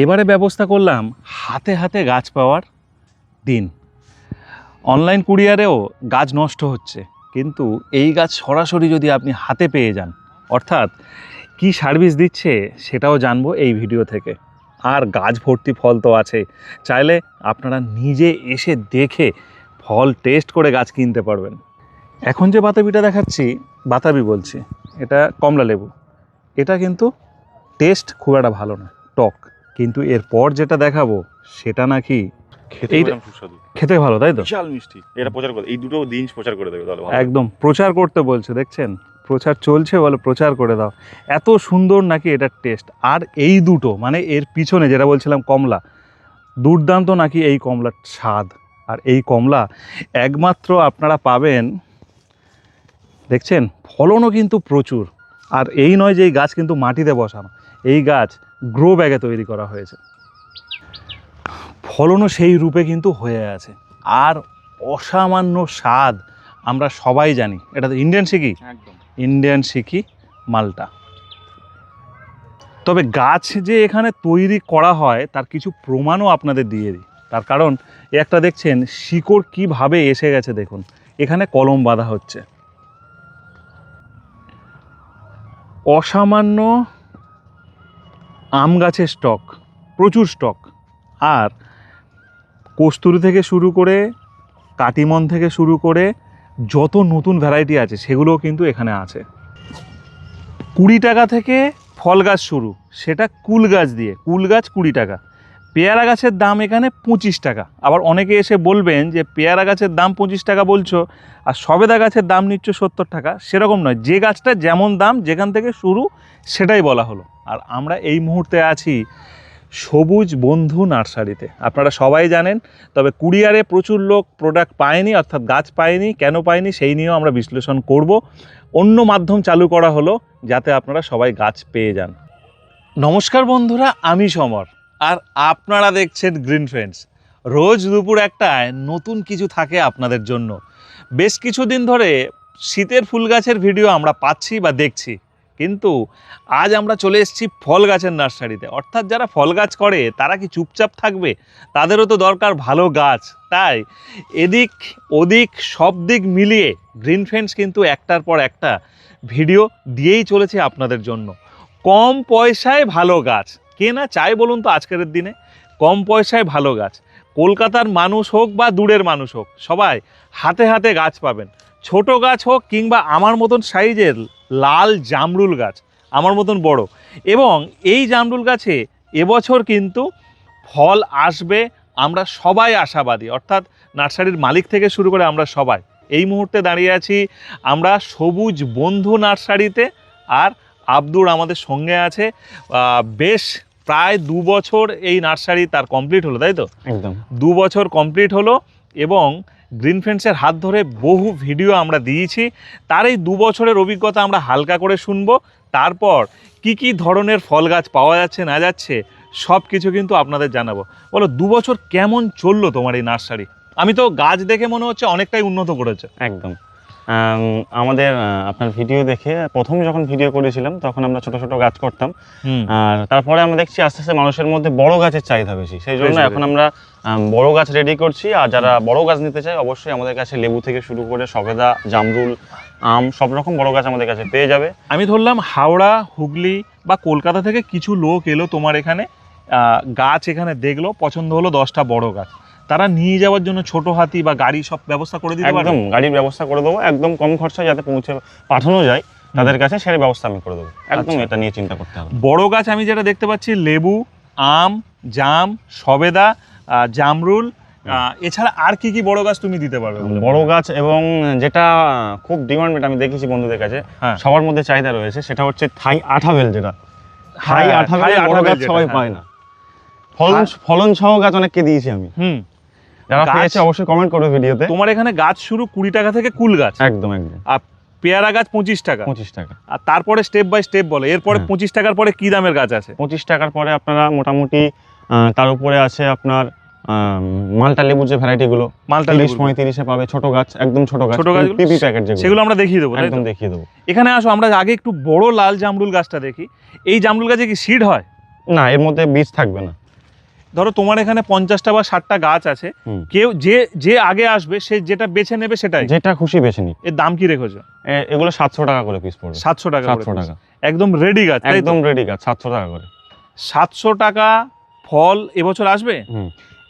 এবারে ব্যবস্থা করলাম হাতে হাতে গাছ পাওয়ার দিন। অনলাইন কুরিয়ারেও গাছ নষ্ট হচ্ছে, কিন্তু এই গাছ সরাসরি যদি আপনি হাতে পেয়ে যান, অর্থাৎ কি সার্ভিস দিচ্ছে সেটাও জানব এই ভিডিও থেকে। আর গাছ ভর্তি ফল তো আছে, চাইলে আপনারা নিজে এসে দেখে ফল টেস্ট করে গাছ কিনতে পারবেন। এখন যে বাতাবিটা দেখাচ্ছি, বাতাবি বলছি, এটা কমলা লেবু। এটা কিন্তু টেস্ট খুব একটা ভালো না, টক। কিন্তু এরপর যেটা দেখাবো সেটা নাকি খেতে সুস্বাদু। খেতে ভালো তাই তো? বিশাল মিষ্টি। এটা প্রচার করে এই দুটো প্রচার করে দেবে তাহলে একদম প্রচার করতে বলছে দেখছেন? প্রচার চলছে বলে প্রচার করে দাও। এত সুন্দর নাকি এটার টেস্ট আর এই দুটো মানে এর পিছনে যেটা বলছিলাম কমলা দুর্দান্ত নাকি এই কমলার স্বাদ। আর এই কমলা একমাত্র আপনারা পাবেন দেখছেন? ফলনও কিন্তু প্রচুর। আর এই নয় যে এই গাছ কিন্তু মাটিতে বসানো। এই গাছ গ্রো ব্যাগে তৈরি করা হয়েছে। ফলনও সেই রূপে কিন্তু হয়ে আছে। আর অসামান্য স্বাদ আমরা সবাই জানি। এটা তো ইন্ডিয়ান সিকি ইন্ডিয়ান সিকি মালটা। তবে গাছ যে এখানে তৈরি করা হয় তার কিছু প্রমাণও আপনাদের দিয়ে দিই। তার কারণ একটা দেখছেন শিকড় কীভাবে এসে গেছে দেখুন। এখানে কলম বাঁধা হচ্ছে। অসামান্য আম গাছের স্টক, প্রচুর স্টক। আর কস্তুরি থেকে শুরু করে কাটিমন থেকে শুরু করে যত নতুন ভ্যারাইটি আছে, সেগুলোও কিন্তু এখানে আছে। কুড়ি টাকা থেকে ফল গাছ শুরু, সেটা কুল গাছ দিয়ে, কুল গাছ কুড়ি টাকা। পেয়ারা গাছের দাম এখানে পঁচিশ টাকা। আবার অনেকে এসে বলবেন যে, পেয়ারা গাছের দাম পঁচিশ টাকা বলছো, আর সবেদা গাছের দাম নিচ্ছ সত্তর টাকা। সেরকম নয়। যে গাছটা যেমন দাম যেখান থেকে শুরু, সেটাই বলা হলো। আর আমরা এই মুহূর্তে আছি সবুজ বন্ধু নার্সারিতে। আপনারা সবাই জানেন, তবে কুরিয়ারে প্রচুর লোক প্রোডাক্ট পায়নি, অর্থাৎ গাছ পায়নি, কেন পায়নি, সেই নিয়েও আমরা বিশ্লেষণ করব। অন্য মাধ্যম চালু করা হলো, যাতে আপনারা সবাই গাছ পেয়ে যান। নমস্কার বন্ধুরা, আমি সমর। আর আপনারা দেখছেন গ্রিন ফ্রেন্ডস রোজ দুপুর একটায় নতুন কিছু থাকে আপনাদের জন্য। বেশ কিছুদিন ধরে শীতের ফুল গাছের ভিডিও আমরা পাচ্ছি বা দেখছি। কিন্তু আজ আমরা চলে এসেছি ফল গাছের নার্সারিতে। অর্থাৎ যারা ফল গাছ করে, তারা কি চুপচাপ থাকবে? তাদেরও তো দরকার ভালো গাছ। তাই এদিক ওদিক সব দিক মিলিয়ে গ্রিন ফ্রেন্ডস কিন্তু একটার পর একটা ভিডিও দিয়েই চলেছে আপনাদের জন্য। কম পয়সায় ভালো গাছ। কে না চাই বলুন তো আজকের দিনে? কম পয়সায় ভালো গাছ। কলকাতার মানুষ হোক বা দূরের মানুষ হোক, সবাই হাতে হাতে গাছ পাবেন। ছোট গাছ হোক কিংবা আমার মতন সাইজের লাল জামরুল গাছ, আমার মতন বড়। এবং এই জামরুল গাছে এবছর কিন্তু ফল আসবে, আমরা সবাই আশাবাদী। অর্থাৎ নার্সারির মালিক থেকে শুরু করে আমরা সবাই। এই মুহূর্তে দাঁড়িয়ে আছি আমরা সবুজ বন্ধু নার্সারিতে, আর আব্দুর আমাদের সঙ্গে আছে। বেশ প্রায় দু বছর এই নার্সারি তার কমপ্লিট হলো তাই তো? একদম। দু বছর কমপ্লিট হলো এবং গ্রিন ফ্রেন্ডসের হাত ধরে বহু ভিডিও আমরা দিয়েছি। তার এই দু বছরের অভিজ্ঞতা আমরা হালকা করে শুনব। তারপর কি কি ধরনের ফল গাছ পাওয়া যাচ্ছে না যাচ্ছে সব কিছু কিন্তু আপনাদের জানাব। বলো দু বছর কেমন চলল তোমার এই নার্সারি? আমি তো গাছ দেখে মনে হচ্ছে অনেকটাই উন্নত করেছে। একদম। আমাদের আপনার ভিডিও দেখে প্রথম যখন ভিডিও করেছিলাম তখন আমরা ছোট ছোট গাছ করতাম। আর তারপরে আমরা দেখছি আস্তে আস্তে মানুষের মধ্যে বড় গাছের চাহিদা বেশি। সেই জন্য এখন আমরা বড় গাছ রেডি করছি। আর যারা বড় গাছ নিতে চায় অবশ্যই আমাদের কাছে লেবু থেকে শুরু করে সবেদা জামরুল আম সব রকম বড় গাছ আমাদের কাছে পেয়ে যাবে। আমি ধরলাম হাওড়া হুগলি বা কলকাতা থেকে কিছু লোক এলো তোমার এখানে। গাছ এখানে দেখল পছন্দ হলো দশটা বড় গাছ। তারা নিয়ে যাওয়ার জন্য ছোট হাতি বা গাড়ি সব ব্যবস্থা করে দিতে একদম গাড়ির ব্যবস্থা করে দেবো একদম কম খরচায় যাতে পৌঁছে পাঠানো যায় তাদের কাছে সেই ব্যবস্থা আমি করে দেবো একদম আচ্ছা। এটা নিয়ে চিন্তা করতে হবে। বড় গাছ আমি যেটা দেখতে পাচ্ছি লেবু আম জাম সবেদা জামরুল এছাড়া আর কি কি বড় গাছ তুমি দিতে পারবে? বড় গাছ এবং যেটা খুব ডিমান্ড আমি দেখেছি বন্ধুদের কাছে হ্যাঁ। সবার মধ্যে চাহিদা রয়েছে সেটা হচ্ছে থাই আঠাবেল যেটা থাই হ্যাঁ, থাই বড় গাছ সবাই হ্যাঁ। পায় না ফলন ফলন সহ গাছ অনেককে দিয়েছি আমি হুম যারা পেয়েছে অবশ্যই কমেন্ট করবে ভিডিওতে। তোমার এখানে গাছ শুরু কুড়ি টাকা থেকে কুল গাছ। একদম একদম। আর পেয়ারা গাছ পঁচিশ টাকা। পঁচিশ টাকা। আর তারপরে স্টেপ বাই স্টেপ বলে এরপরে হ্যাঁ। পঁচিশ টাকার পরে কি দামের গাছ আছে? পঁচিশ টাকার পরে আপনারা মোটামুটি তার উপরে আছে আপনার মালটা লেবুর যে ভ্যারাইটিগুলো মালটা লেবু। পঁয়ত্রিশে পাবে ছোট গাছ একদম ছোট গাছ ছোট গাছগুলো? পিপি প্যাকেট যেগুলো। সেগুলো আমরা দেখিয়ে দেবো একদম দেখিয়ে দেবো। এখানে আসো আমরা আগে একটু বড় লাল জামরুল গাছটা দেখি। এই জামরুল গাছে কি সিড হয়? না এর মধ্যে বীজ থাকবে না। ধরো তোমার এখানে পঞ্চাশটা বা ষাটটা গাছ আছে কেউ যে যে আগে আসবে সে যেটা বেছে নেবে সেটাই। যেটা খুশি বেছে নিক। এর দাম কি রেখেছো? এগুলো সাতশো টাকা করে পিস পড়বে। সাতশো টাকা সাতশো টাকা। একদম রেডি গাছ একদম রেডি গাছ সাতশো টাকা করে। সাতশো টাকা ফল এবছর আসবে?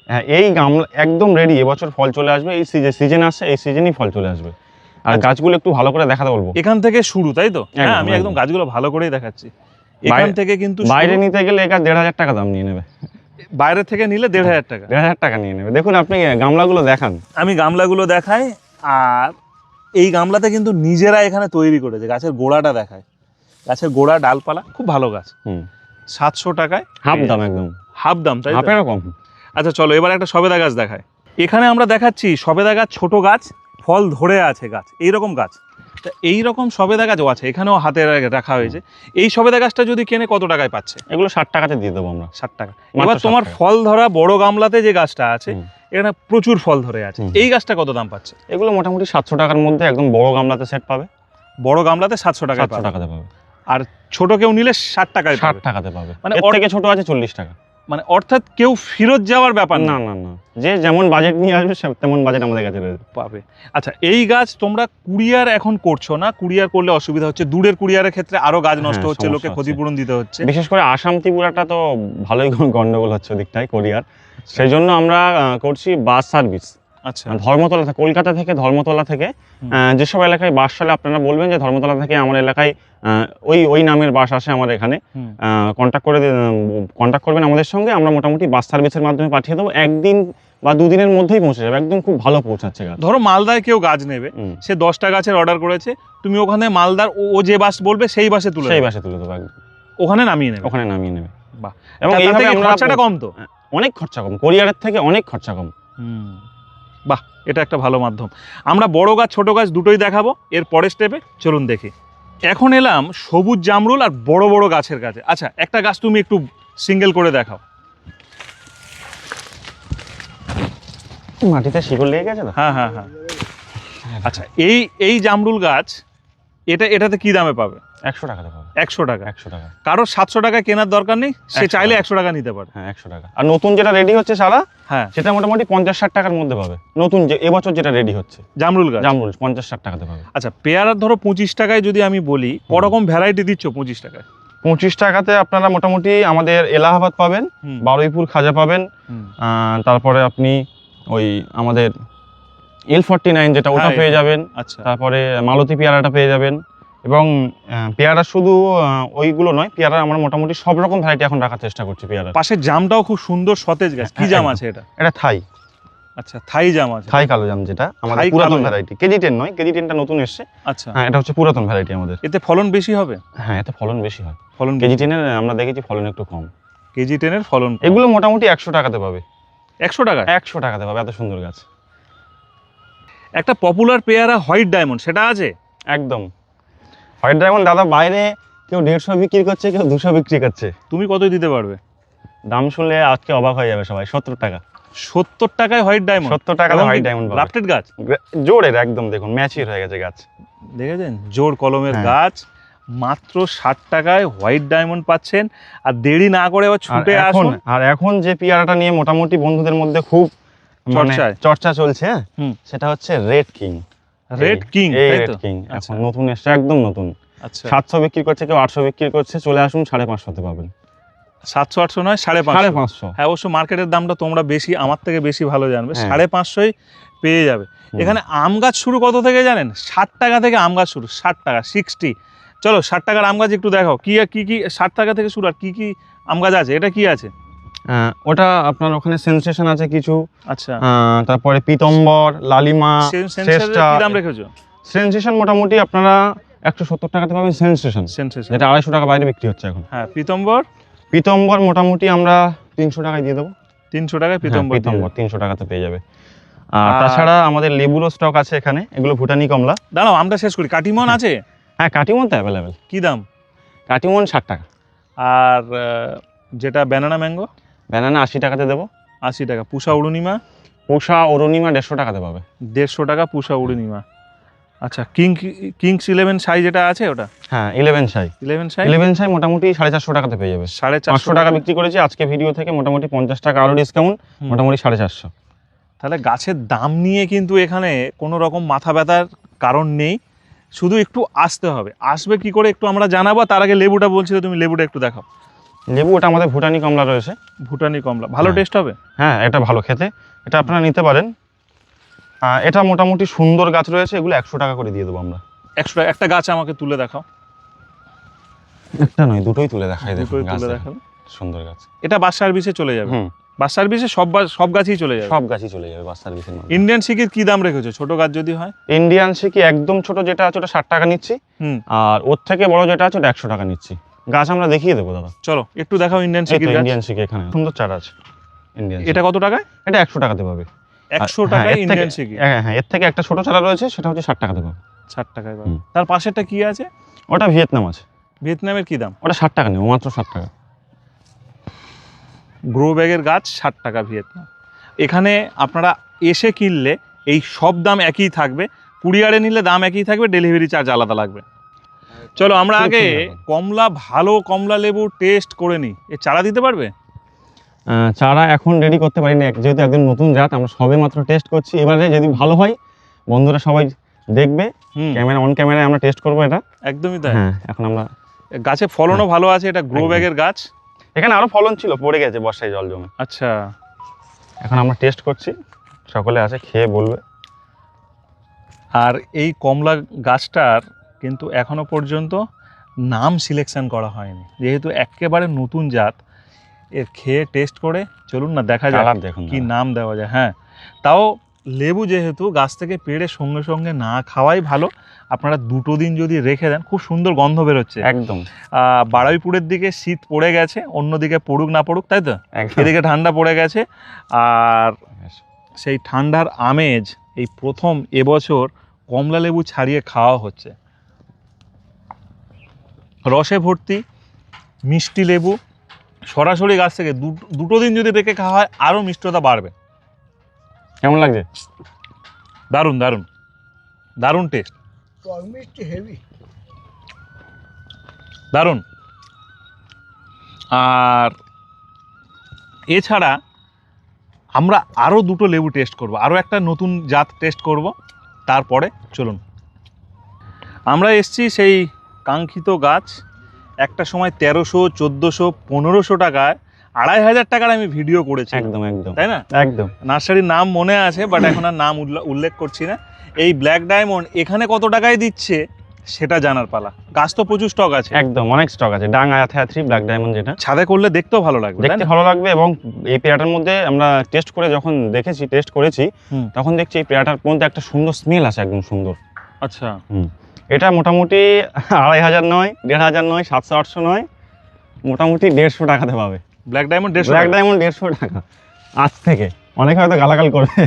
হ্যাঁ এই গামলা একদম রেডি এবছর ফল চলে আসবে এই সিজন সিজন আসছে এই সিজনই ফল চলে আসবে। আর আচ্ছা। গাছগুলো একটু ভালো করে দেখাতে বলব। এখান থেকে শুরু তাই তো? হ্যাঁ আমি একদম। একদম। গাছগুলো ভালো করেই দেখাচ্ছি। এখান থেকে কিন্তু বাইরে নিতে গেলে একা দেড় হাজার টাকা দাম নিয়ে নেবে। বাইরে থেকে নিলে দেড় হাজার টাকা। দেড় হাজার টাকা নিয়ে নেবে। দেখুন আপনি গামলাগুলো দেখান। আমি গামলাগুলো দেখাই আর এই গামলাতে কিন্তু নিজেরা এখানে তৈরি করেছে। গাছের গোড়াটা দেখায়। গাছের গোড়া ডালপালা খুব ভালো গাছ। হুম। সাতশো টাকায় হাফ দাম একদম। হাফ দাম তাই হাফ হাফেরও কম। আচ্ছা চলো এবার একটা সবেদা গাছ দেখায় এখানে আমরা দেখাচ্ছি সবেদা গাছ ছোট গাছ ফল ধরে আছে গাছ এইরকম গাছ। তা এইরকম সবেদা গাছও আছে এখানেও হাতে রাখা হয়েছে। এই সবেদা গাছটা যদি কেনে কত টাকায় পাচ্ছে? এগুলো ষাট টাকাতে দিয়ে দেবো আমরা। ষাট টাকা। এবার তোমার ফল ধরা বড় গামলাতে যে গাছটা আছে এখানে প্রচুর ফল ধরে আছে। এই গাছটা কত দাম পাচ্ছে? এগুলো মোটামুটি সাতশো টাকার মধ্যে একদম বড় গামলাতে সেট পাবে। বড় গামলাতে সাতশো টাকায় সাতশো টাকাতে পাবে। আর ছোট কেউ নিলে ষাট টাকায় ষাট টাকাতে পাবে। মানে মানে ছোট আছে চল্লিশ টাকা। মানে অর্থাৎ কেউ ফেরত যাওয়ার ব্যাপার না। না না যে যেমন বাজেট নিয়ে আসবে সে- তেমন বাজেট আমাদের কাছে পাবে। আচ্ছা এই গাছ তোমরা কুরিয়ার এখন করছ না? কুরিয়ার করলে অসুবিধা হচ্ছে। দূরের কুরিয়ারের ক্ষেত্রে আরও গাছ নষ্ট হ্যাঁ, হচ্ছে লোকে ক্ষতিপূরণ দিতে হচ্ছে। বিশেষ করে আসাম ত্রিপুরাটা তো ভালোই গন্ডগোল হচ্ছে ওদিকটায় কুরিয়ার। সেই জন্য আমরা করছি বাস সার্ভিস আচ্ছা। ধর্মতলা থেকে কলকাতা থেকে ধর্মতলা থেকে যেসব এলাকায় বাস চলে আপনারা বলবেন যে ধর্মতলা থেকে আমার এলাকায় ওই ওই নামের বাস আসে আমার এখানে। কন্ট্যাক্ট করে কন্ট্যাক্ট করবেন আমাদের সঙ্গে আমরা মোটামুটি বাস সার্ভিসের মাধ্যমে পাঠিয়ে দেবো। একদিন বা দুদিনের মধ্যেই পৌঁছে যাবে একদম খুব ভালো পৌঁছাচ্ছে গাছ। ধরো মালদায় কেউ গাছ নেবে সে দশটা গাছের অর্ডার করেছে তুমি ওখানে মালদার ও যে বাস বলবে সেই বাসে তুলে সেই বাসে তুলে দেবো ওখানে নামিয়ে নেবে? ওখানে নামিয়ে নেবে। বাহ। এবং এইভাবে খরচাটা কম তো? অনেক খরচা কম কোরিয়ারের থেকে অনেক খরচা কম। হুম। বাহ এটা একটা ভালো মাধ্যম। আমরা বড় গাছ ছোট গাছ দুটোই দেখাবো এর পরের স্টেপে চলুন দেখি। এখন এলাম সবুজ জামরুল আর বড় বড় গাছের কাছে। আচ্ছা একটা গাছ তুমি একটু সিঙ্গেল করে দেখাও। মাটিতে শিকড় লেগে গেছে না হ্যাঁ হ্যাঁ হ্যাঁ। আচ্ছা এই এই জামরুল গাছ এটা এটাতে কি দামে পাবে? একশো টাকাতে পাবে। একশো টাকা। একশো টাকা। কারোর সাতশো টাকা কেনার দরকার নেই সে চাইলে একশো টাকা নিতে পারে। হ্যাঁ একশো টাকা। আর নতুন যেটা রেডি হচ্ছে সারা হ্যাঁ। সেটা মোটামুটি পঞ্চাশ ষাট টাকার মধ্যে পাবে। নতুন যে এবছর যেটা রেডি হচ্ছে। জামরুল গাছ। জামরুল পঞ্চাশ ষাট টাকাতে পাবে। আচ্ছা পেয়ারার ধরো পঁচিশ টাকায় যদি আমি বলি করকম ভ্যারাইটি দিচ্ছ পঁচিশ টাকায়? পঁচিশ টাকাতে আপনারা মোটামুটি আমাদের এলাহাবাদ পাবেন বারুইপুর খাজা পাবেন তারপরে আপনি ওই আমাদের এল ফর্টি নাইন যেটা ওটা পেয়ে যাবেন। আচ্ছা। তারপরে মালতী পেয়ারাটা পেয়ে যাবেন। এবং পেয়ারা শুধু ওইগুলো নয় পেয়ারা আমরা মোটামুটি সব রকম ভ্যারাইটি এখন রাখার চেষ্টা করছি পেয়ারা পাশের জামটাও খুব সুন্দর সতেজ গাছ। কি জাম আছে এটা? এটা থাই। আচ্ছা থাই জাম আছে। থাই কালো জাম যেটা আমাদের পুরাতন ভ্যারাইটি কেজি টেন নয় কেজি টেনটা নতুন এসছে। আচ্ছা। হ্যাঁ এটা হচ্ছে পুরাতন ভ্যারাইটি আমাদের। এতে ফলন বেশি হবে? হ্যাঁ এতে ফলন বেশি হয়। ফলন কেজি টেনের আমরা দেখেছি ফলন একটু কম। কেজি টেনের ফলন এগুলো মোটামুটি একশো টাকাতে পাবে। একশো টাকা একশো টাকাতে পাবে এত সুন্দর গাছ। একটা পপুলার পেয়ারা হোয়াইট ডায়মন্ড সেটা আছে? একদম। হোয়াইট ডায়মন্ড দাদা বাইরে কেউ দেড়শো বিক্রি করছে কেউ দুশো বিক্রি করছে। তুমি কতই দিতে পারবে? দাম শুনলে আজকে অবাক হয়ে যাবে সবাই সত্তর টাকা। সত্তর টাকায় হোয়াইট ডায়মন্ড সত্তর টাকা হোয়াইট ডায়মন্ড গ্রাফটেড গাছ? জোরের একদম দেখুন ম্যাচির হয়ে গেছে গাছ। দেখেছেন? জোর কলমের হ্যাঁ। গাছ মাত্র ষাট টাকায় হোয়াইট ডায়মন্ড পাচ্ছেন। আর দেরি না করে আবার ছুটে এখন আসুন। আর এখন যে পেয়ারাটা নিয়ে মোটামুটি বন্ধুদের মধ্যে খুব চর্চায়। চর্চা চলছে হ্যাঁ? সেটা হচ্ছে red king red king red king আচ্ছা। এখন নতুন এসছে একদম নতুন। আচ্ছা। সাতশো বিক্রি করছে কেউ আটশো বিক্রি করছে চলে আসুন সাড়ে পাঁচশোতে পাবেন। সাতশো আটশো নয় সাড়ে সাড়ে পাঁচশো। হ্যাঁ অবশ্য মার্কেটের দামটা তোমরা বেশি আমার থেকে বেশি ভালো জানবে। হ্যাঁ। সাড়ে পাঁচশোই পেয়ে যাবে। এখানে আম গাছ শুরু কত থেকে জানেন? ষাট টাকা থেকে আম গাছ শুরু ষাট টাকা সিক্সটি চলো ষাট টাকার আম গাছ একটু দেখাও। কি কি কি ষাট টাকা থেকে শুরু আর কি কি আম গাছ আছে? এটা কি আছে? ওটা আপনার ওখানে সেন্সেশন আছে কিছু? আচ্ছা। তারপরে পিতম্বর লালিমা শ্রেষ্ঠা। দাম রেখেছো? সেন্সেশন মোটামুটি আপনারা একশো সত্তর টাকাতে পাবেন সেন্সেশন সেন্সেশন যেটা আড়াইশো টাকা বাইরে বিক্রি হচ্ছে এখন। হ্যাঁ পিতম্বর? পিতম্বর মোটামুটি আমরা তিনশো টাকায় দিয়ে দেবো। তিনশো টাকায় হ্যাঁ, পিতম্বর পিতম্বর তিনশো টাকাতে পেয়ে যাবে। আর আর- তাছাড়া আমাদের লেবুরও স্টক আছে এখানে। এগুলো ভুটানি কমলা। দাঁড়াও আমরা শেষ করি। কাটিমন আছে? হ্যাঁ কাটিমন তো অ্যাভেলেবেল কি দাম? কাটিমন ষাট টাকা। আর যেটা ব্যানানা ম্যাঙ্গো ব্যানানা আশি টাকাতে দেবো। আশি টাকা। পুষা উড়ুনিমা? পোষা অরুণিমা দেড়শো টাকাতে পাবে। দেড়শো টাকা পুষা উড়ুনিমা। আচ্ছা কিং কিংস ইলেভেন সাইজ যেটা আছে ওটা? হ্যাঁ ইলেভেন সাই। ইলেভেন সাইজ ইলেভেন সাই মোটামুটি সাড়ে চারশো টাকাতে পেয়ে যাবে। সাড়ে চারশো টাকা বিক্রি করেছি আজকে ভিডিও থেকে মোটামুটি পঞ্চাশ টাকা আরও ডিসকাউন্ট মোটামুটি সাড়ে চারশো। তাহলে গাছের দাম নিয়ে কিন্তু এখানে কোনো রকম মাথা ব্যথার কারণ নেই। শুধু একটু আসতে হবে। আসবে কি করে একটু আমরা জানাব তার আগে লেবুটা বলছিলে তুমি লেবুটা একটু দেখাও। লেবু ওটা আমাদের ভুটানি কমলা রয়েছে। ভুটানি কমলা। ভালো হ্যাঁ। টেস্ট হবে? হ্যাঁ এটা ভালো খেতে। এটা আপনারা নিতে পারেন। এটা মোটামুটি সুন্দর গাছ রয়েছে এগুলো একশো টাকা করে দিয়ে দেবো আমরা। একশো টাকা একটা গাছ আমাকে তুলে দেখাও। একটা নয় দুটোই তুলে দেখাই দুটোই তুলে দেখাও। সুন্দর গাছ। এটা বাস সার্ভিসে চলে যাবে। বাস সার্ভিসে সব সব গাছই চলে যাবে। সব গাছই চলে যাবে বাস সার্ভিসের মধ্যে। ইন্ডিয়ান সিকির কি দাম রেখেছো? ছোট গাছ যদি হয়? ইন্ডিয়ান শিকি একদম ছোট যেটা আছে ওটা ষাট টাকা নিচ্ছি। আর ওর থেকে বড় যেটা আছে ওটা একশো টাকা নিচ্ছি। গাছ আমরা দেখিয়ে দেবো দাদা। চলো একটু দেখাও ইন্ডিয়ান গাছ। ইন্ডিয়ান শিকি এখানে। সুন্দর চারা আছে ইন্ডিয়ান এটা কত টাকায়? এটা একশো টাকাতে পাবে। একশো হ্যাঁ, টাকায় ইন্ডিয়ান সিকি হ্যাঁ হ্যাঁ এর থেকে একটা ছোট চারা রয়েছে সেটা হচ্ছে ষাট টাকাতে পাবে। ষাট টাকায় পাবে। তার পাশেরটা কি আছে? ওটা ভিয়েতনাম আছে। ভিয়েতনামের কি দাম? ওটা ষাট টাকা নেই মাত্র ষাট টাকা। গ্রো ব্যাগের গাছ ষাট টাকা ভিয়েতনাম। এখানে আপনারা এসে কিনলে এই সব দাম একই থাকবে কুরিয়ারে নিলে দাম একই থাকবে ডেলিভারি চার্জ আলাদা লাগবে। চলো আমরা আগে কমলা ভালো কমলা লেবু টেস্ট করে নিই এ চারা দিতে পারবে? চারা এখন রেডি করতে পারি না যেহেতু একদম নতুন জাত আমরা সবে মাত্র টেস্ট করছি। এবারে যদি ভালো হয় বন্ধুরা সবাই দেখবে। ক্যামেরা অন ক্যামেরায় আমরা টেস্ট করব এটা। একদমই তাই। হ্যাঁ এখন আমরা গাছে ফলনও ভালো আছে এটা গ্রো ব্যাগের গাছ? এখানে আরও ফলন ছিল পড়ে গেছে বর্ষায় জল জমে। আচ্ছা। এখন আমরা টেস্ট করছি সকলে আছে খেয়ে বলবে। আর এই কমলা গাছটার কিন্তু এখনও পর্যন্ত নাম সিলেকশন করা হয়নি। যেহেতু একেবারে নতুন জাত এর খেয়ে টেস্ট করে চলুন না দেখা যাক দেখুন কি নাম দেওয়া যায়। হ্যাঁ তাও লেবু যেহেতু গাছ থেকে পেড়ে সঙ্গে সঙ্গে না খাওয়াই ভালো। আপনারা দুটো দিন যদি রেখে দেন খুব সুন্দর গন্ধ বেরোচ্ছে। একদম। আহ, বারুইপুরের দিকে শীত পড়ে গেছে অন্যদিকে পড়ুক না পড়ুক তাই তো? এদিকে ঠান্ডা পড়ে গেছে। আর সেই ঠান্ডার আমেজ এই প্রথম এবছর কমলা লেবু ছাড়িয়ে খাওয়া হচ্ছে। রসে ভর্তি মিষ্টি লেবু সরাসরি গাছ থেকে দুটো দিন যদি রেখে খাওয়া হয় আরও মিষ্টতা বাড়বে। কেমন লাগছে? দারুণ দারুণ। দারুণ টেস্ট মিষ্টি হেভি। দারুণ। আর এছাড়া আমরা আরও দুটো লেবু টেস্ট করব আরও একটা নতুন জাত টেস্ট করব। তারপরে চলুন। আমরা এসছি সেই কাঙ্ক্ষিত গাছ। একটা সময় তেরোশো চোদ্দোশো পনেরোশো টাকায় আড়াই হাজার টাকার আমি ভিডিও করেছি। একদম একদম। তাই না? একদম। নার্সারির নাম মনে আছে বাট এখন আর নাম উল্লে- উল্লেখ করছি না। এই ব্ল্যাক ডায়মন্ড এখানে কত টাকায় দিচ্ছে সেটা জানার পালা। গাছ তো প্রচুর স্টক আছে। একদম অনেক স্টক আছে। ডাং আয়াথা থ্রি ব্ল্যাক ডায়মন্ড যেটা। ছাদে করলে দেখতেও ভালো লাগবে দেখতে ভালো লাগবে এবং এই পেয়ারটার মধ্যে আমরা টেস্ট করে যখন দেখেছি টেস্ট করেছি তখন দেখছি এই পেয়ারটার মধ্যে একটা সুন্দর স্মেল আছে একদম সুন্দর। আচ্ছা। এটা মোটামুটি আড়াই হাজার নয় দেড় হাজার নয় সাতশো আটশো নয় মোটামুটি দেড়শো টাকাতে পাবে। ব্ল্যাক ডায়মন্ড দেড়শো ব্ল্যাক ডায়মন্ড দেড়শো টাকা। আজ থেকে। অনেকে হয়তো গালাগাল করবে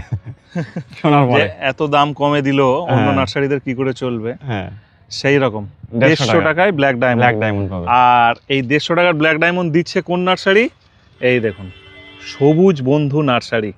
শোনার পরে। এত দাম কমে দিল অন্য হ্যাঁ। নার্সারিদের কি করে চলবে? হ্যাঁ। সেই রকম। দেড়শো দেড়শো টাকায় ব্ল্যাক ডায়মন্ড ব্ল্যাক ডায়মন্ড পাবে। আর এই দেড়শো টাকার ব্ল্যাক ডায়মন্ড দিচ্ছে কোন নার্সারি? এই দেখুন সবুজ বন্ধু নার্সারি।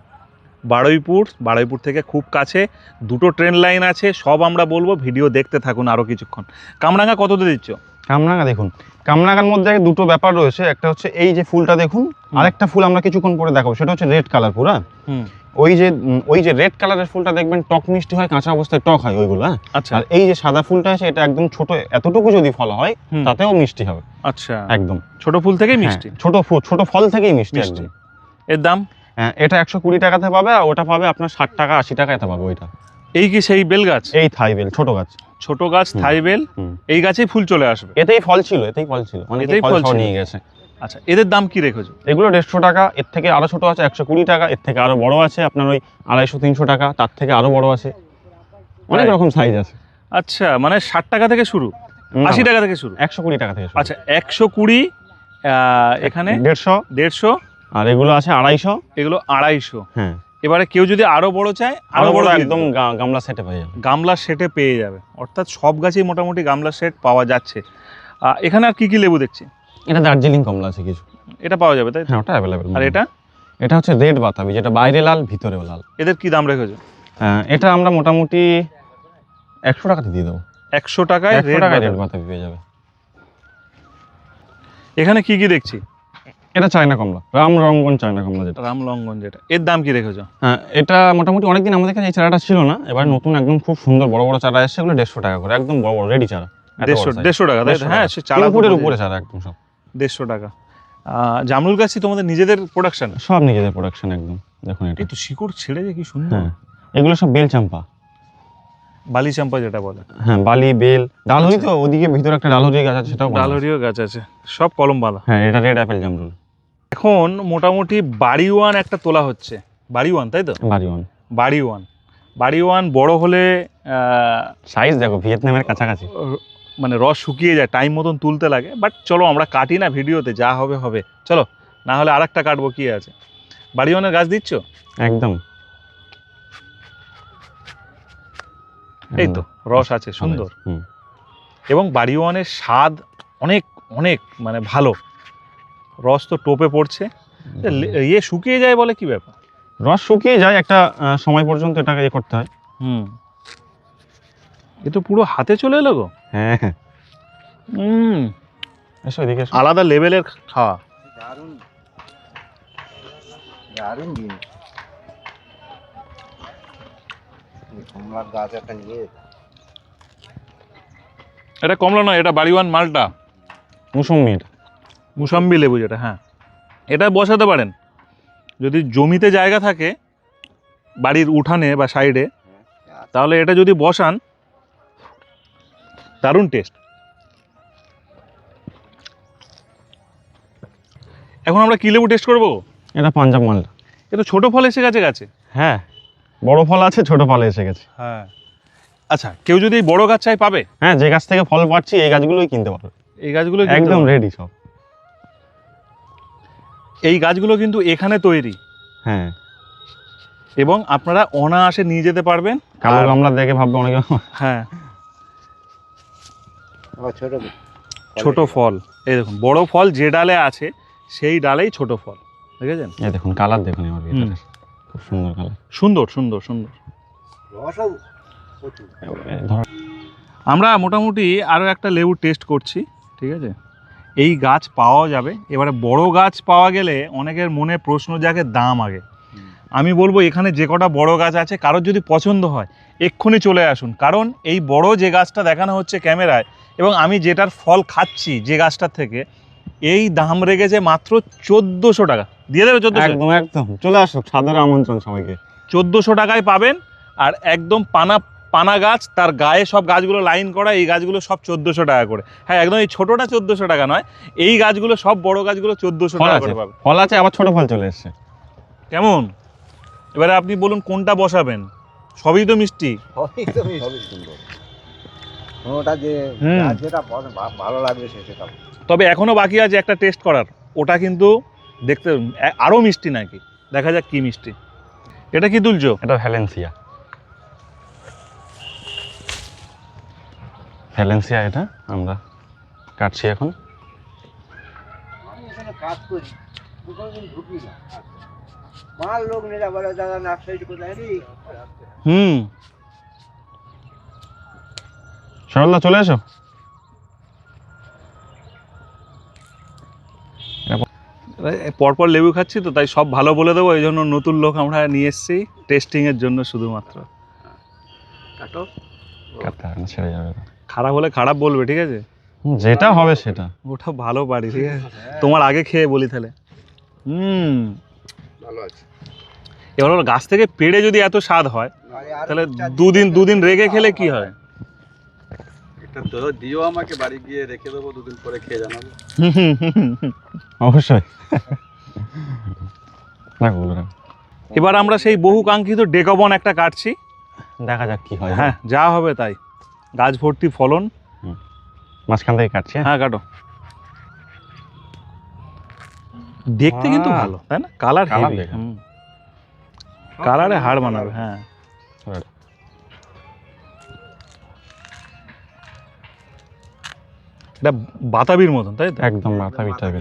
বারুইপুর বারুইপুর থেকে খুব কাছে। দুটো ট্রেন লাইন আছে সব আমরা বলব ভিডিও দেখতে থাকুন আরও কিছুক্ষণ। কামরাঙ্গা কততে দিচ্ছ? কামরাঙা দেখুন কামরাঙার মধ্যে দুটো ব্যাপার রয়েছে একটা হচ্ছে এই যে ফুলটা দেখুন আরেকটা ফুল আমরা কিছুক্ষণ পরে দেখাবো সেটা হচ্ছে রেড কালার পুরা হুম। ওই যে ওই যে রেড কালারের ফুলটা দেখবেন টক মিষ্টি হয় কাঁচা অবস্থায় টক হয় ওইগুলো হ্যাঁ? আচ্ছা। আর এই যে সাদা ফুলটা আছে এটা একদম ছোট এতটুকু যদি ফল হয় তাতেও মিষ্টি হবে। আচ্ছা। একদম। ছোট ফুল থেকেই মিষ্টি? হ্যাঁ, ছোট ফুল ছোট ফল থেকেই মিষ্টি মিষ্টি। একদম। এর দাম? হ্যাঁ, এটা একশো কুড়ি টাকাতে পাবে আর ওটা পাবে আপনার ষাট টাকা আশি টাকা এতে পাবে ওইটা। এই কি সেই বেল গাছ? এই থাই বেল ছোট গাছ। ছোট গাছ। থাই বেল? এই গাছেই ফুল চলে আসবে? এতেই ফল ছিল এতেই ফল ছিল। এতেই ফল। নিয়ে গেছে। আচ্ছা এদের দাম কি রেখেছো? এগুলো দেড়শো টাকা এর থেকে আরও ছোট আছে একশো কুড়ি টাকা এর থেকে আরও বড় আছে আপনার ওই আড়াইশো তিনশো টাকা তার থেকে আরও বড় আছে। অনেক রকম সাইজ আছে। আচ্ছা মানে ষাট টাকা থেকে শুরু? আশি টাকা থেকে শুরু? একশো কুড়ি টাকা থেকে আচ্ছা একশো কুড়ি এখানে দেড়শো। দেড়শো। আর এগুলো আছে আড়াইশো? এগুলো আড়াইশো। হ্যাঁ। এবারে কেউ যদি আরও বড় চায় আরও বড় একদম গামলা সেটে পেয়ে যাবে। গামলা সেটে পেয়ে যাবে। অর্থাৎ সব গাছেই মোটামুটি গামলা সেট পাওয়া যাচ্ছে। এখানে আর কি কি লেবু দেখছি? এটা দার্জিলিং কমলা আছে কিছু। এটা পাওয়া যাবে তাই হ্যাঁ ওটা অ্যাভেলেবেল আর এটা? এটা হচ্ছে রেড বাতাবি যেটা বাইরে লাল ভিতরেও লাল। এদের কি দাম রেখেছো? হ্যাঁ, এটা আমরা মোটামুটি একশো টাকাতে দিয়ে দেবো। একশো টাকায় একশো টাকায় রেড বাতাবি পেয়ে যাবে। এখানে কি কি দেখছি? এটা চায়না কমলা রাম রঙ্গন চায়না কমলা যেটা। রাম লঙ্ঘন যেটা। এর দাম কি রেখেছো? হ্যাঁ এটা মোটামুটি অনেকদিন আমাদের কাছে এই চারাটা ছিল না এবার নতুন একদম খুব সুন্দর বড় বড় চারা এসছে এগুলো দেড়শো টাকা করে একদম বড় বড় রেডি চারা দেড়শো দেড়শো টাকা তাই হ্যাঁ টাকা। সে চারা ফুটের উপরে চারা একদম সব। দেড়শো টাকা। জামরুল গাছ তোমাদের নিজেদের প্রোডাকশন সব নিজেদের প্রোডাকশন একদম দেখুন এটা। তো শিকড় ছেড়ে যে কি সুন্দর। হ্যাঁ এগুলো সব বেল চাম্পা বালি চাম্পা যেটা বলে। হ্যাঁ বালি বেল ডালহরি তো ওদিকে ভিতরে একটা ডালহরি গাছ আছে সেটাও। ডালহরিও গাছ আছে সব কলম বাঁধা হ্যাঁ এটা রেড অ্যাপেল জামরুল। এখন মোটামুটি বাড়ি ওয়ান একটা তোলা হচ্ছে। বাড়ি ওয়ান তাই তো? বাড়ি ওয়ান। বাড়ি ওয়ান। বাড়ি ওয়ান বড় হলে সাইজ দেখো ভিয়েতনামের কাছাকাছি। মানে রস শুকিয়ে যায় টাইম মতন তুলতে লাগে। বাট চলো আমরা কাটি না ভিডিওতে যা হবে হবে। চলো না হলে আরেকটা কাটবো কি আছে? বাড়ি ওয়ানের গাছ দিচ্ছ? একদম। এই তো রস আছে সুন্দর। এবং বাড়ি ওয়ানের স্বাদ অনেক অনেক মানে ভালো। রস তো টোপে পড়ছে। ইয়ে শুকিয়ে যায় বলে কি ব্যাপার? রস শুকিয়ে যায় একটা সময় পর্যন্ত এটাকে ইয়ে করতে হয়। হুম। এ তো পুরো হাতে চলে এলো গো। হ্যাঁ হ্যাঁ। হুম। এসো এদিকে আলাদা লেভেলের খাওয়া। দারুণ। দারুণ জিনিস। কমলার গাছ একটা নিয়ে এটা কমলা নয় এটা বাড়িওয়ান মালটা। মুসম্বি এটা মুসাম্বি লেবু যেটা হ্যাঁ। এটা বসাতে পারেন। যদি জমিতে জায়গা থাকে বাড়ির উঠানে বা সাইডে তাহলে এটা যদি বসান দারুণ টেস্ট। এখন আমরা কি লেবু টেস্ট করব? এটা পাঞ্জাব মালটা এ তো ছোট ফল এসে গেছে গাছে। হ্যাঁ বড় ফল আছে ছোট ফল এসে গেছে। হ্যাঁ। আচ্ছা কেউ যদি বড় গাছ চাই পাবে? হ্যাঁ যে গাছ থেকে ফল পাচ্ছি এই গাছগুলোই কিনতে পারবে। এই গাছগুলো একদম রেডি সব। এই গাছগুলো কিন্তু এখানে তৈরি। হ্যাঁ। এবং আপনারা অনায়াসে নিয়ে যেতে পারবেন। কালো গামলা দেখে ভাববে অনেকে। হ্যাঁ। ছোট ছোট ফল। এই দেখুন বড় ফল যে ডালে আছে সেই ডালেই ছোট ফল। দেখেছেন? এই দেখুন কালার দেখুন এবার ভিতরে খুব সুন্দর কালার। সুন্দর সুন্দর সুন্দর। ধর আমরা মোটামুটি আরও একটা লেবু টেস্ট করছি ঠিক আছে? এই গাছ পাওয়া যাবে। এবারে বড় গাছ পাওয়া গেলে অনেকের মনে প্রশ্ন জাগে দাম আগে। আমি বলব এখানে যে কটা বড় গাছ আছে কারোর যদি পছন্দ হয় এক্ষুনি চলে আসুন। কারণ এই বড় যে গাছটা দেখানো হচ্ছে ক্যামেরায় এবং আমি যেটার ফল খাচ্ছি যে গাছটার থেকে এই দাম রেগেছে মাত্র চোদ্দোশো টাকা। দিয়ে দেবে চোদ্দোশো? একদম একদম। চলে আসো সাদর আমন্ত্রণ সবাইকে। চোদ্দোশো টাকায় পাবেন আর একদম পানা পানা গাছ তার গায়ে সব গাছগুলো লাইন করা এই গাছগুলো সব চোদ্দোশো টাকা করে। হ্যাঁ একদম এই ছোটোটা চোদ্দোশো টাকা নয় এই গাছগুলো সব বড় গাছগুলো চোদ্দোশো টাকা আছে করে পাবে। ফল আছে আবার ছোট ফল চলে এসছে। কেমন? এবারে আপনি বলুন কোনটা বসাবেন? সবই তো মিষ্টি। সবই তো সবই কোনোটা যে যেটা ভালো লাগবে সেটা তবে এখনও বাকি আছে একটা টেস্ট করার। ওটা কিন্তু দেখতে আরও মিষ্টি নাকি? দেখা যাক কি মিষ্টি। এটা কি তুলছো এটা ভ্যালেন্সিয়া। ভ্যালেন্সিয়া এটা আমরা কাটছি এখন। আমি কাজ করি ঢুকি না। মার লোক নিরা বলে দাদা নার্সারি কোথায় রে হুম। সরলদা চলে এসো। পরপর লেবু খাচ্ছি তো তাই সব ভালো বলে দেবো এই জন্য নতুন লোক আমরা নিয়ে এসেছি টেস্টিংয়ের জন্য শুধুমাত্র। কাটো। কাটতে ছেড়ে যাবে। খারাপ হলে খারাপ বলবে ঠিক আছে? যেটা হবে সেটা। ওটা ভালো পারি ঠিক আছে? তোমার আগে খেয়ে বলি তাহলে। হুম। ভালো আছে। এবার হলো গাছ থেকে পেড়ে যদি এত স্বাদ হয় তাহলে দুদিন দুদিন রেগে খেলে কি হয়? এটা তো দিও আমাকে বাড়ি গিয়ে রেখে দেবো দুদিন পরে খেয়ে জানাব। অবশ্যই। রাখো রাখো। এবার আমরা সেই বহু কাঙ্ক্ষিত ডেকবন একটা কাটছি। দেখা যাক কি হয়। হ্যাঁ যা হবে তাই। গাছ ভর্তি ফলন। মাঝখান থেকে কাটছে হ্যাঁ? হ্যাঁ কাটো। দেখতে কিন্তু ভালো তাই না? কালার কালারে হাড় বানাবে হ্যাঁ। এটা বাতাবির মতন তাই তো? একদম মাথা বিটাবে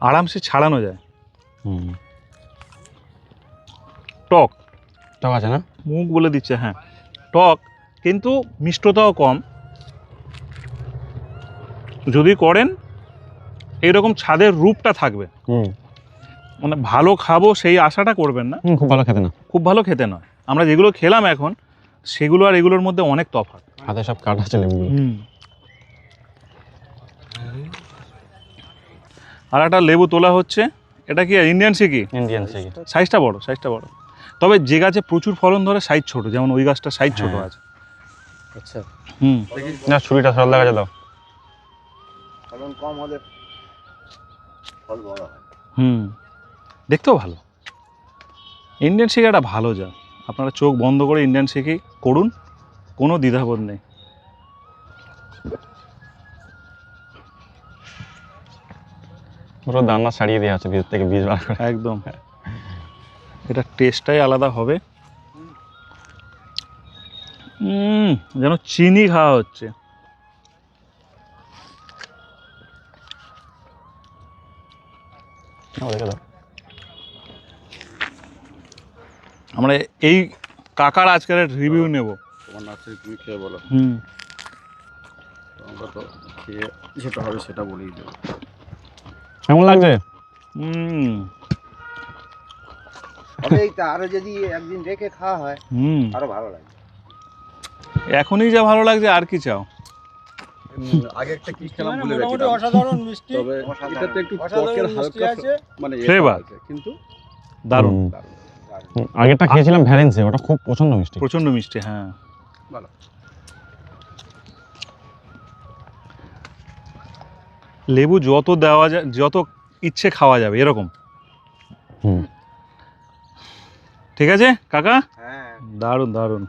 আরামসে ছাড়ানো যায়। হুম। টক। টক আছে না? মুখ বলে দিচ্ছে হ্যাঁ। টক কিন্তু মিষ্টতাও কম। যদি করেন এইরকম ছাদের রূপটা থাকবে। মানে ভালো খাব সেই আশাটা করবেন না। খুব ভালো খেতে না। খুব ভালো খেতে নয়। আমরা যেগুলো খেলাম এখন সেগুলো আর এগুলোর মধ্যে অনেক তফাৎ। হাতে সব কাটা আছে আর একটা লেবু তোলা হচ্ছে এটা কি ইন্ডিয়ান সিকি ইন্ডিয়ান থেকে সাইজটা বড় সাইজটা বড়। তবে যে গাছে প্রচুর ফলন ধরে সাইজ ছোট যেমন ওই গাছটা সাইজ ছোট হ্যাঁ। আছে। আচ্ছা। হুম। না ছুরিটা সরল দেখা দাও। ফলন কম হলে ফল বড় হুম। দেখতেও ভালো। ইন্ডিয়ান শিখি একটা ভালো যা। আপনারা চোখ বন্ধ করে ইন্ডিয়ান শিখি করুন কোনো দ্বিধাবোধ নেই। পুরো দানা ছাড়িয়ে দেওয়া আছে ভিতর থেকে বীজ বার করে। একদম। এটা টেস্টটাই আলাদা হবে। উম, যেন চিনি খাওয়া হচ্ছে। আমরা এই কাকার আজকের রিভিউ নেব। তোমার নার্সারি তুমি খেয়ে বলো। হুম। আমরা তো খেয়ে যেটা হবে সেটা বলেই দেবো। কেমন লাগছে? হুম তবে আরও যদি একদিন রেখে খাওয়া হয় হুম। আরও ভালো লাগে। এখনই যা ভালো লাগছে আর কি চাও? আগে একটা কি খেলাম ভুলে গেছি মোটামুটি অসাধারণ মিষ্টি। তবে এটাতে একটু টকের হালকা মানে কিন্তু দারুণ। হুম, আগেরটা খেয়েছিলাম ভ্যালেন্সি ওটা খুব প্রচণ্ড মিষ্টি। প্রচণ্ড মিষ্টি হ্যাঁ। ভালো। লেবু যত দেওয়া যায় যত ইচ্ছে খাওয়া যাবে এরকম। হুম। ঠিক আছে কাকা? হ্যাঁ। দারুণ দারুণ।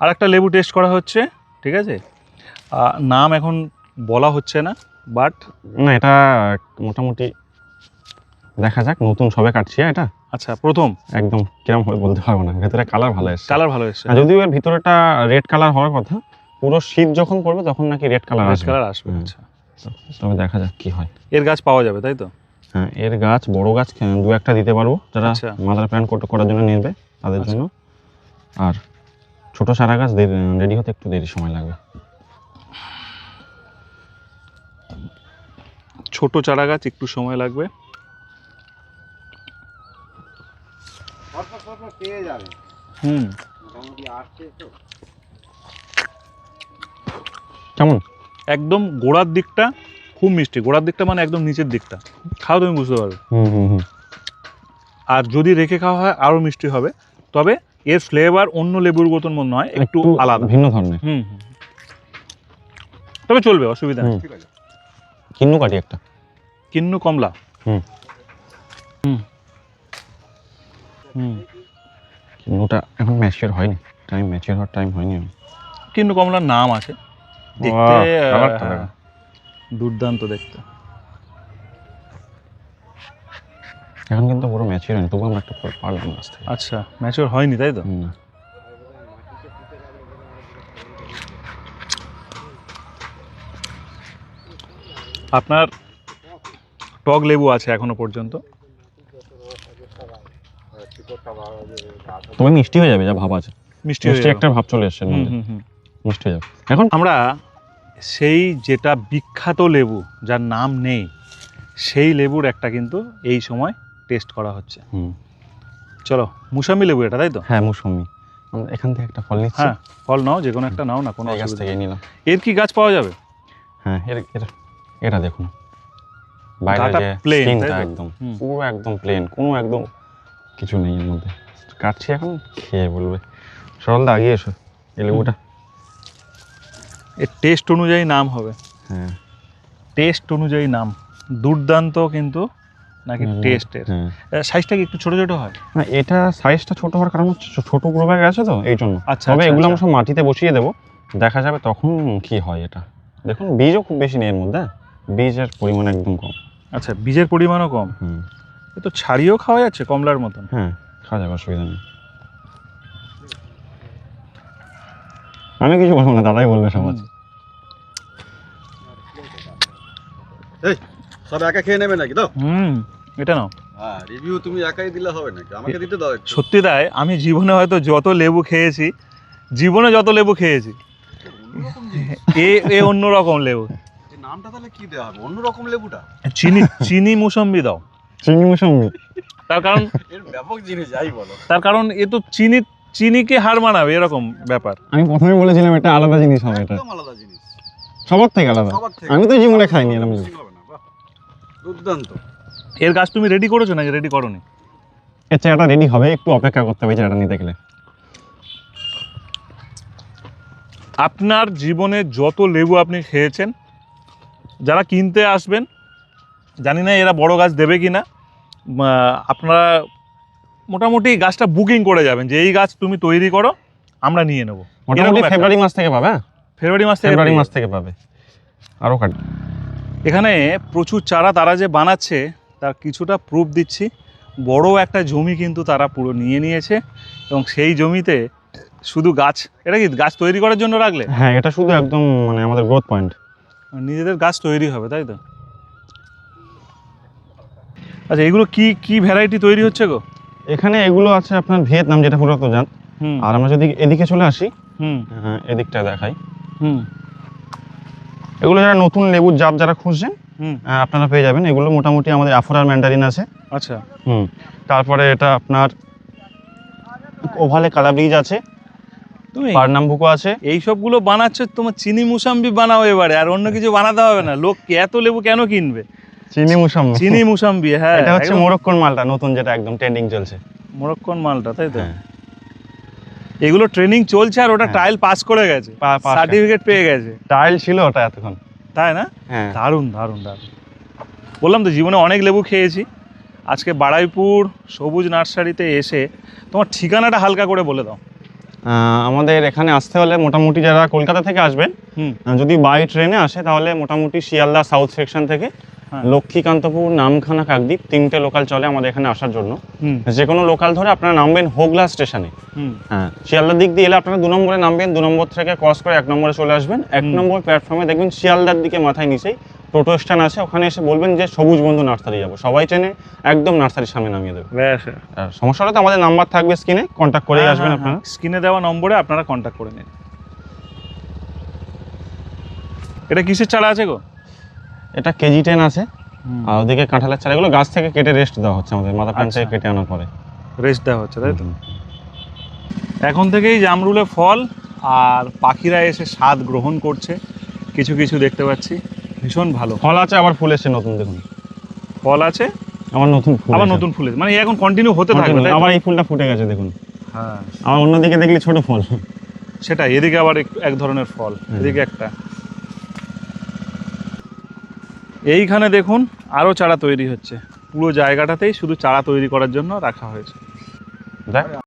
আর একটা লেবু টেস্ট করা হচ্ছে ঠিক আছে? নাম এখন বলা হচ্ছে না বাট না এটা মোটামুটি দেখা যাক নতুন সবে কাটছি হ্যাঁ, এটা? আচ্ছা প্রথম? একদম কিরম হবে বলতে পারব না ভেতরে কালার ভালো এসছে। কালার ভালো এসছে। যদিও এর ভিতরেটা রেড কালার হওয়ার কথা পুরো শীত যখন পড়বে তখন নাকি রেড কালার আসবে। কালার আসবে আচ্ছা। তবে দেখা যাক কি হয়। এর গাছ পাওয়া যাবে তাই তো? হ্যাঁ এর গাছ বড় গাছ দু একটা দিতে পারব যারা আচ্ছা। মাদার প্ল্যান করার জন্য নেবে তাদের আচ্ছা। জন্য। আর ছোট চারা গাছ রেডি হতে একটু দেরি সময় লাগবে। ছোট চারা গাছ একটু সময় লাগবে। হুম। কেমন? একদম গোড়ার দিকটা খুব মিষ্টি গোড়ার দিকটা মানে একদম নিচের দিকটা। খাও তুমি বুঝতে পারবে। আর যদি রেখে খাওয়া হয় আরও মিষ্টি হবে। তবে এর ফ্লেভার অন্য লেবুর মতন মনে হয় একটু আলাদা। ভিন্ন ধরনের। হুম। তবে চলবে অসুবিধা নেই। কিন্নু কাটি একটা। কিন্নু কমলা। হুম। হুম। হুম। কিন্নুটা এখন ম্যাচিওর হয়নি। টাইম ম্যাচিওর হওয়ার টাইম হয়নি। কিন্নু কমলার নাম আছে। দেখতে দুর্দান্ত দেখতে। এখন কিন্তু পুরো ম্যাচিওর হয়নি তবু আমরা একটা পারলাম গাছ থেকে। আচ্ছা ম্যাচিওর হয়নি তাই তো? আপনার টক লেবু আছে এখনও পর্যন্ত? তবে মিষ্টি হয়ে যাবে যা ভাব আছে। মিষ্টি হয়ে যাবে। একটা ভাব চলে এসছে হুম। মিষ্টি হয়ে যাবে। এখন আমরা সেই যেটা বিখ্যাত লেবু যার নাম নেই সেই লেবুর একটা কিন্তু এই সময় টেস্ট করা হচ্ছে। হুম। চলো মুসাম্বি লেবু এটা তাই তো? হ্যাঁ মৌসুমি এখান থেকে একটা ফল নিচ্ছি। হ্যাঁ ফল নাও যে কোনো একটা নাও না কোনো গাছ থেকে। নিলাম। এর কি গাছ পাওয়া যাবে? হ্যাঁ এর এটা এটা দেখুন। তাই তো? একদম পুরো একদম প্লেন কোনো একদম কিছু নেই এর মধ্যে। কাটছি এখন খেয়ে বলবে। সরলদা আগিয়ে এসো এই লেবুটা। এর টেস্ট অনুযায়ী নাম হবে। হ্যাঁ। টেস্ট অনুযায়ী নাম। দুর্দান্ত কিন্তু নাকি টেস্টের হ্যাঁ সাইজটা কি একটু ছোট ছোট হয়? না এটা সাইজটা ছোট হওয়ার কারণ হচ্ছে ছোট গ্রো ব্যাগ আছে তো এই জন্য। আচ্ছা তবে আচ্ছা, এগুলো আমরা আচ্ছা। সব মাটিতে বসিয়ে দেবো। দেখা যাবে তখন কি হয় এটা। দেখুন বীজও খুব বেশি নেই এর মধ্যে হ্যাঁ? বীজের পরিমাণ একদম কম। আচ্ছা বীজের পরিমাণও কম? হুম। এ তো ছাড়িয়েও খাওয়া যাচ্ছে কমলার মতন। হ্যাঁ খাওয়া যাবে অসুবিধা নেই। আমি কিছু বলব না দাদাই বলবে সব আছে সব একা খেয়ে নেবে নাকি? তো হুম এটা নাও। হ্যাঁ রিভিউ তুমি একাই দিলে হবে নাকি? আমাকে দিতে দাও সত্যি তাই আমি জীবনে হয়তো যত লেবু খেয়েছি জীবনে যত লেবু খেয়েছি এ এ অন্যরকম লেবু। নামটা তাহলে কি দেওয়া হবে? অন্যরকম লেবুটা? চিনি চিনি মুসম্বি দাও। চিংড়ি মুসম্বি। তার কারণ এর ব্যাপক জিনিস যাই বলো। তার কারণ এ তো চিনি চিনিকে হার মানাবে এরকম ব্যাপার। আমি প্রথমে বলেছিলাম এটা আলাদা জিনিস হবে এটা। একদম আলাদা জিনিস। সবার থেকে আলাদা। আমি তো জীবনে খাইনি এরকম দুর্দান্ত। এর গাছ তুমি রেডি করেছ নাকি রেডি করোনি? এর চাটা রেডি হবে একটু অপেক্ষা করতে হবে চাটা নিতে গেলে। আপনার জীবনে যত লেবু আপনি খেয়েছেন যারা কিনতে আসবেন জানি না এরা বড় গাছ দেবে কি না আপনারা মোটামুটি গাছটা বুকিং করে যাবেন যে এই গাছ তুমি তৈরি করো আমরা নিয়ে নেব। মোটামুটি ফেব্রুয়ারি মাস থেকে পাবে হ্যাঁ? ফেব্রুয়ারি মাস থেকে ফেব্রুয়ারি মাস থেকে পাবে। আরও কাট এখানে প্রচুর চারা তারা যে বানাচ্ছে তার কিছুটা প্রুফ দিচ্ছি। বড় একটা জমি কিন্তু তারা পুরো নিয়ে নিয়েছে এবং সেই জমিতে শুধু গাছ এটা কি গাছ তৈরি করার জন্য রাখলে? হ্যাঁ এটা শুধু একদম মানে আমাদের গ্রোথ পয়েন্ট নিজেদের গাছ তৈরি হবে তাই তো? আচ্ছা এগুলো কি কি ভ্যারাইটি তৈরি হচ্ছে গো? এখানে এগুলো আছে আপনার ভিয়েতনাম যেটা পুরো তো জান আর আমরা যদি এদিকে চলে আসি হুম। হ্যাঁ এদিকটা দেখাই। হুম। এগুলো যারা নতুন লেবুর জাত যারা খুঁজছেন আপনারা পেয়ে যাবেন। এগুলো মোটামুটি আমাদের আফরার ম্যান্ডারিন আছে। আচ্ছা। হুম। তারপরে এটা আপনার ওভালে কালাব্রিজ আছে। পারনাম্বুকো আছে। এই সবগুলো বানাচ্ছ তোমার চিনি মুসাম্বি বানাও এবারে আর অন্য কিছু বানাতে হবে না। লোক এত লেবু কেন কিনবে? চিনি মুসাম্বি। চিনি মুসাম্বি হ্যাঁ এটা হচ্ছে মোরক্কন মালটা নতুন যেটা একদম ট্রেন্ডিং চলছে। মোরক্কন মালটা তাই তো? হ্যাঁ। এগুলো ট্রেনিং চলছে আর ওটা হ্যাঁ। ট্রায়াল পাস করে গেছে। সার্টিফিকেট পেয়ে গেছে। টাইল ছিল ওটা এতক্ষণ। তাই না? হ্যাঁ। দারুণ দারুণ দারুণ। বললাম তো জীবনে অনেক লেবু খেয়েছি। আজকে বাড়াইপুর সবুজ নার্সারিতে এসে তোমার ঠিকানাটা হালকা করে বলে দাও। আমাদের এখানে আসতে হলে মোটামুটি যারা কলকাতা থেকে আসবেন হুম। যদি বাই ট্রেনে আসে তাহলে মোটামুটি শিয়ালদা সাউথ সেকশন থেকে হ্যাঁ। লক্ষ্মীকান্তপুর নামখানা কাকদ্বীপ তিনটে লোকাল চলে আমাদের এখানে আসার জন্য। যে কোনো লোকাল ধরে আপনারা নামবেন হোগলা স্টেশনে। হ্যাঁ শিয়ালদার দিক দিয়ে এলে আপনারা দু নম্বরে নামবেন দু নম্বর থেকে ক্রস করে এক নম্বরে চলে আসবেন। এক নম্বর প্ল্যাটফর্মে দেখবেন শিয়ালদার দিকে মাথায় নিচেই টোটো স্ট্যান্ড আছে ওখানে এসে বলবেন যে সবুজ বন্ধু নার্সারি যাব। সবাই ট্রেনে একদম নার্সারির সামনে নামিয়ে দেবে। ব্যাস। আর সমস্যা হলে তো আমাদের নাম্বার থাকবে স্ক্রিনে কন্ট্যাক্ট করেই আসবেন আপনারা। স্ক্রিনে দেওয়া নম্বরে আপনারা কন্ট্যাক্ট করে নিন। এটা কিসের চারা আছে গো? এটা কেজি টেন আছে। আর ওদিকে কাঁঠালের চারা এগুলো গাছ থেকে কেটে রেস্ট দেওয়া হচ্ছে আমাদের মাথা প্যান্ট থেকে আচ্ছা। কেটে আনার পরে। রেস্ট দেওয়া হচ্ছে তাই তো? এখন থেকেই জামরুলে ফল আর পাখিরা এসে স্বাদ গ্রহণ করছে। কিছু কিছু দেখতে পাচ্ছি ভীষণ ভালো। ফল আছে আবার ফুল এসছে নতুন দেখুন। ফল আছে? আবার নতুন ফুল আবার নতুন ফুল এসে- মানে এখন কন্টিনিউ হতে থাকবে? আবার এই ফুলটা ফুটে গেছে দেখুন। হ্যাঁ। আবার অন্যদিকে দেখলে ছোট ফল। সেটা এদিকে আবার এক ধরনের ফল এদিকে একটা। এইখানে দেখুন আরও চারা তৈরি হচ্ছে। পুরো জায়গাটাতেই শুধু চারা তৈরি করার জন্য রাখা হয়েছে।